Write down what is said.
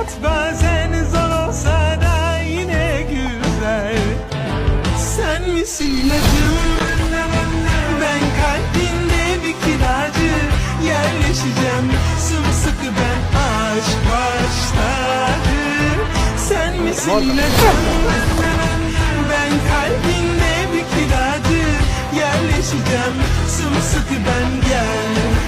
Hayat bazen zor olsa da yine güzel. Sen misin ilacım Ben kalbinde bir kiracı Yerleşeceğim. Sımsıkı ben aşk başladı. Sen misin ilacım Ben kalbinde bir kiracı Yerleşeceğim. Sımsıkı ben gel